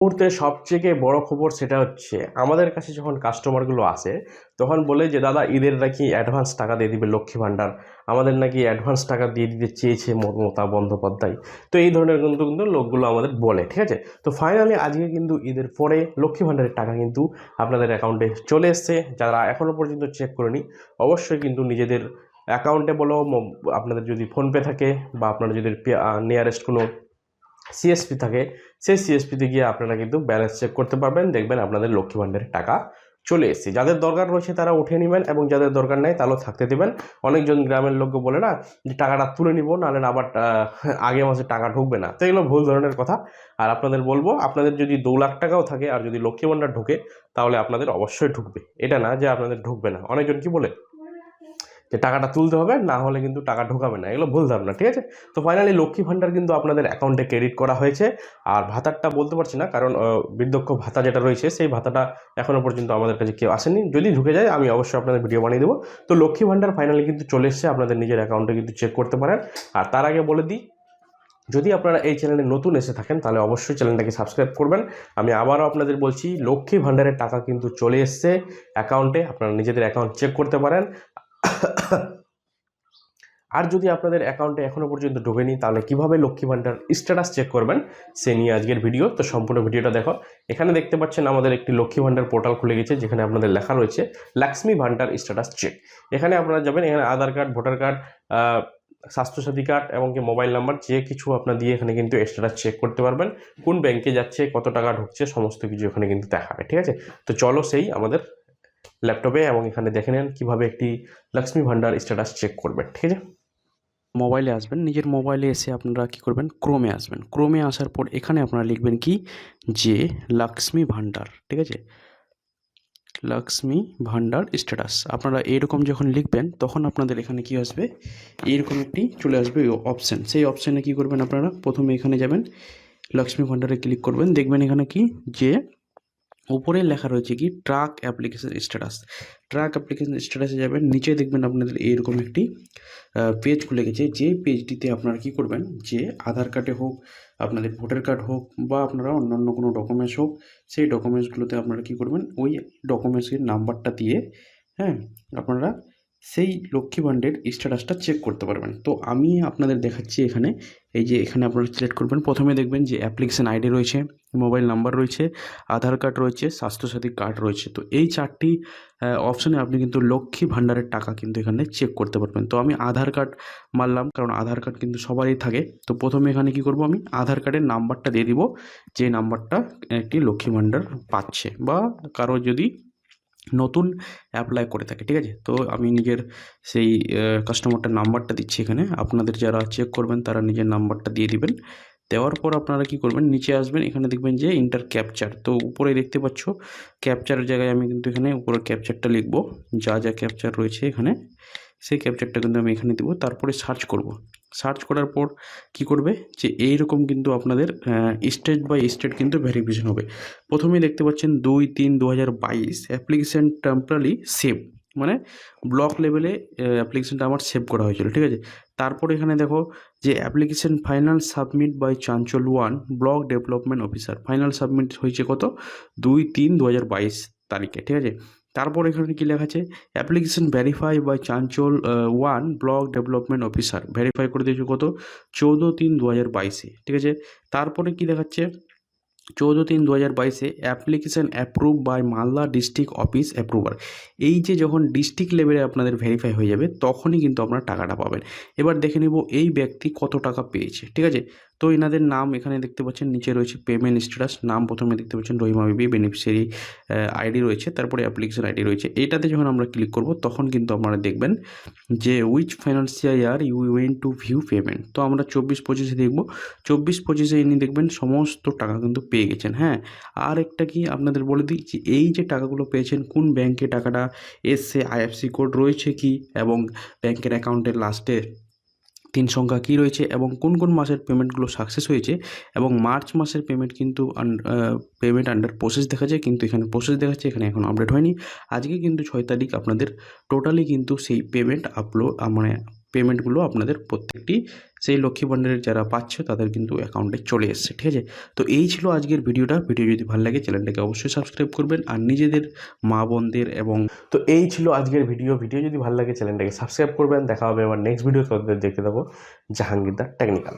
মুহূর্তে সবথেকে বড় খবর সেটা হচ্ছে, আমাদের কাছে যখন কাস্টমারগুলো আসে, তখন বলে যে, দাদা ঈদের নাকি অ্যাডভান্স টাকা দিয়ে দিবে লক্ষ্মী ভাণ্ডার আমাদের নাকি অ্যাডভান্স টাকা দিয়ে দিতে চেয়েছে মমতা বন্দ্যোপাধ্যায়। তো এই ধরনের কিন্তু কিন্তু লোকগুলো আমাদের বলে, ঠিক আছে? তো ফাইনালি আজকে কিন্তু ঈদের পরে লক্ষ্মী ভাণ্ডারের টাকা কিন্তু আপনাদের অ্যাকাউন্টে চলে এসছে। যারা এখনও পর্যন্ত চেক করেনি, অবশ্যই কিন্তু নিজেদের অ্যাকাউন্টে বলো আপনাদের যদি ফোনপে থাকে বা আপনারা যদি নিয়ারেস্ট কোনো সিএসপি থাকে সেই সিএসপিতে গিয়ে আপনারা কিন্তু ব্যালেন্স চেক করতে পারবেন, দেখবেন আপনাদের লক্ষ্মী ভাণ্ডারের টাকা চলে এসেছে। যাদের দরকার রয়েছে তারা উঠে নেবেন এবং যাদের দরকার নেই তাহলেও থাকতে দেবেন। অনেকজন গ্রামের লোককে বলে না যে টাকাটা তুলে নিব, নাহলে আবার আগে মাসে টাকা ঢুকবে না। তো এগুলো ভুল ধরনের কথা। আর আপনাদের বলব, আপনাদের যদি দু লাখ টাকাও থাকে আর যদি লক্ষ্মী ভাণ্ডার ঢোকে, তাহলে আপনাদের অবশ্যই ঢুকবে। এটা না যে আপনাদের ঢুকবে না। অনেকজন কি বলে? যে টাকাটা তুলতে হবে, না হলে কিন্তু টাকা ঢোকাবে না। এগুলো ভুল ধারণা, ঠিক আছে? তো ফাইনালি লক্ষ্মী ভাণ্ডার কিন্তু আপনাদের অ্যাকাউন্টে ক্রেডিট করা হয়েছে। আর ভাতারটা বলতে পারছি না, কারণ বৃদ্ধক্ষ ভাতা যেটা রয়েছে, সেই ভাতাটা এখনও পর্যন্ত আমাদের কাছে কেউ আসেনি। যদি ঢুকে যায়, আমি অবশ্যই আপনাদের ভিডিও বানিয়ে দেবো। তো লক্ষ্মী ভাণ্ডার ফাইনালি কিন্তু চলে এসেছে, আপনাদের নিজের অ্যাকাউন্টে কিন্তু চেক করতে পারেন। আর তার আগে বলে দিই, যদি আপনারা এই চ্যানেলে নতুন এসে থাকেন, তাহলে অবশ্যই চ্যানেলটাকে সাবস্ক্রাইব করবেন। আমি আবারও আপনাদের বলছি, লক্ষ্মী ভাণ্ডারের টাকা কিন্তু চলে এসছে অ্যাকাউন্টে আপনারা নিজেদের অ্যাকাউন্ট চেক করতে পারেন। আর যদি আপনাদের অ্যাকাউন্টে এখনও পর্যন্ত ঢোকেনি, তাহলে কীভাবে লক্ষ্মী ভাণ্ডার স্ট্যাটাস চেক করবেন, সে নিয়ে আজকের ভিডিও তো সম্পূর্ণ ভিডিওটা দেখো। এখানে দেখতে পাচ্ছেন আমাদের একটি লক্ষ্মী ভাণ্ডার পোর্টাল খুলে গেছে, যেখানে আপনাদের লেখা রয়েছে, লক্ষ্মী ভাণ্ডার স্ট্যাটাস চেক এখানে আপনারা যাবেন, এখানে Aadhaar card, voter card Swasthya Sathi card এবং কি মোবাইল নাম্বার, যে কিছু আপনার দিয়ে এখানে কিন্তু স্ট্যাটাস চেক করতে পারবেন। কোন ব্যাংকে যাচ্ছে, কত টাকা ঢুকছে, সমস্ত কিছু এখানে কিন্তু দেখাবে, ঠিক আছে? তো চলো সেই আমাদের ল্যাপটপে এবং এখানে দেখে নেন কীভাবে একটি লক্ষ্মী ভান্ডার স্ট্যাটাস চেক করবেন, ঠিক আছে? মোবাইলে আসবেন, নিজের মোবাইলে এসে আপনারা কী করবেন? ক্রোমে আসবেন। ক্রোমে আসার পর এখানে আপনারা লিখবেন কি? যে লক্ষ্মী ভাণ্ডার ঠিক আছে? লক্ষ্মী ভাণ্ডার স্ট্যাটাস আপনারা এরকম যখন লিখবেন, তখন আপনাদের এখানে কি আসবে? এইরকম একটি চলে আসবে অপশান সেই অপশানে কি করবেন আপনারা? প্রথমে এখানে যাবেন লক্ষ্মী ভান্ডারে ক্লিক করবেন। দেখবেন এখানে কি? যে উপরে লেখা রয়েছে কি, track application status. Track application স্ট্যাটাসে যাবেন নিচে দেখবেন আপনাদের এইরকম একটি পেজ খুলে গেছে, যে পেজটিতে আপনারা কি করবেন, যে আধার কার্ডে হোক, আপনাদের ভোটার কার্ড হোক, বা আপনারা অন্যান্য কোনো ডকুমেন্টস হোক, সেই ডকুমেন্টসগুলোতে আপনারা কি করবেন, ওই ডকুমেন্টসের নাম্বারটা দিয়ে হ্যাঁ আপনারা সেই লক্ষ্মী ভাণ্ডের স্ট্যাটাসটা চেক করতে পারবেন। তো আমি আপনাদের দেখাচ্ছি এখানে, এই যে এখানে আপনারা সিলেক্ট করবেন। প্রথমে দেখবেন যে অ্যাপ্লিকেশন আইডি রয়েছে মোবাইল নাম্বার রয়েছে আধার কার্ড রয়েছে, স্বাস্থ্যসাথী কার্ড রয়েছে। তো এই চারটি অপশানে আপনি কিন্তু লক্ষ্মী ভাণ্ডারের টাকা কিন্তু এখানে চেক করতে পারবেন। তো আমি আধার কার্ড মারলাম, কারণ আধার কার্ড কিন্তু সবারই থাকে। তো প্রথমে এখানে কি করব আমি? আধার কার্ডের নাম্বারটা দিয়ে দিব, যে নাম্বারটা একটি লক্ষ্মী ভাণ্ডার পাচ্ছে। বা কারও যদি নতুন অ্যাপ্লাই করে থাকে, ঠিক আছে? তো আমি নিজের সেই কাস্টমারটার নাম্বারটা দিচ্ছি এখানে। আপনাদের যারা চেক করবেন, তারা নিজের নাম্বারটা দিয়ে দিবেন। দেওয়ার পর আপনারা কি করবেন, নিচে আসবেন, এখানে দেখবেন যে ইন্টার ক্যাপচার তো উপরে দেখতে পাচ্ছ ক্যাপচারের জায়গায় আমি কিন্তু এখানে উপরে ক্যাপচারটা লিখব। যা যা ক্যাপচার রয়েছে এখানে, সেই ক্যাপচারটা কিন্তু আমি এখানে দেবো। তারপরে সার্চ করব। সার্চ করার পর কি করবে? যে এইরকম কিন্তু আপনাদের স্টেট বাই স্টেট কিন্তু ভেরিফিকেশন হবে। প্রথমেই দেখতে পাচ্ছেন দুই তিন দু হাজার বাইশ অ্যাপ্লিকেশান টেম্পোরারি সেভ মানে ব্লক লেভেলে অ্যাপ্লিকেশানটা আমার সেভ করা হয়েছিল, ঠিক আছে? তারপর এখানে দেখো যে application final submit by Chanchal one block development officer final submit হয়েছে কত? দুই তিন দু হাজার বাইশ তারিখে, ঠিক আছে? তারপর এখানে কী লেখা আছে? Application verify by Chanchal one block development officer verify করে দিয়েছে কত? চৌদ্দ তিন দু হাজার বাইশে। ঠিক আছে? তারপরে কী দেখাচ্ছে? চৌদ্দ তিন দু হাজার বাইশে application approve by Malda district office approver এই যে যখন ডিস্ট্রিক্ট লেভেলে আপনাদের ভেরিফাই হয়ে যাবে, তখনই কিন্তু আপনারা টাকাটা পাবেন। এবার দেখে নেব এই ব্যক্তি কত টাকা পেয়েছে। ঠিক আছে? তো এনাদের নাম এখানে দেখতে পাচ্ছেন, নিচে রয়েছে পেমেন্ট স্ট্যাটাস নাম প্রথমে দেখতে পাচ্ছেন রহিমা বিবি বেনিফিশিয়ারি আইডি রয়েছে, তারপরে অ্যাপ্লিকেশন আইডি রয়েছে। এটাতে যখন আমরা ক্লিক করব, তখন কিন্তু আপনারা দেখবেন যে which financial year you want to view payment তো আমরা চব্বিশ পঁচিশে দেখব, চব্বিশ পঁচিশে ইনি দেখবেন সমস্ত টাকা কিন্তু পেয়ে গেছেন হ্যাঁ। আর একটা কি আপনাদের বলে দিই যে এই যে টাকাগুলো পেয়েছেন, কোন ব্যাংকে টাকাটা এসছে আইএফসি কোড রয়েছে কি? এবং ব্যাংকের অ্যাকাউন্টের লাস্টে তিন সংখ্যা কী রয়েছে এবং কোন কোন মাসের পেমেন্টগুলো সাকসেস হয়েছে এবং মার্চ মাসের পেমেন্ট কিন্তু পেমেন্ট আন্ডার প্রসেস দেখা যায়, কিন্তু এখানে প্রসেস দেখাচ্ছে এখানে এখন আপডেট হয়নি। আজকে কিন্তু ছয় তারিখ, আপনাদের টোটালি কিন্তু সেই পেমেন্ট আপলোড মানে পেমেন্টগুলো আপনাদের প্রত্যেকটি সেই লক্ষ্মী ভাণ্ডারের যারা পাচ্ছ তাদের কিন্তু অ্যাকাউন্টে চলে এসছে, ঠিক আছে? তো এই ছিল আজকের ভিডিওটা। ভিডিও যদি ভালো লাগে চ্যানেলটাকে অবশ্যই সাবস্ক্রাইব করবেন আর নিজেদের মা বোনদের এবং তো এই ছিল আজকের ভিডিও। ভিডিও যদি ভালো লাগে চ্যানেলটাকে সাবস্ক্রাইব করবেন। দেখা হবে আমার নেক্সট ভিডিও তোমাদের দেখতে দেবো। জাহাঙ্গীরদার টেকনিক্যাল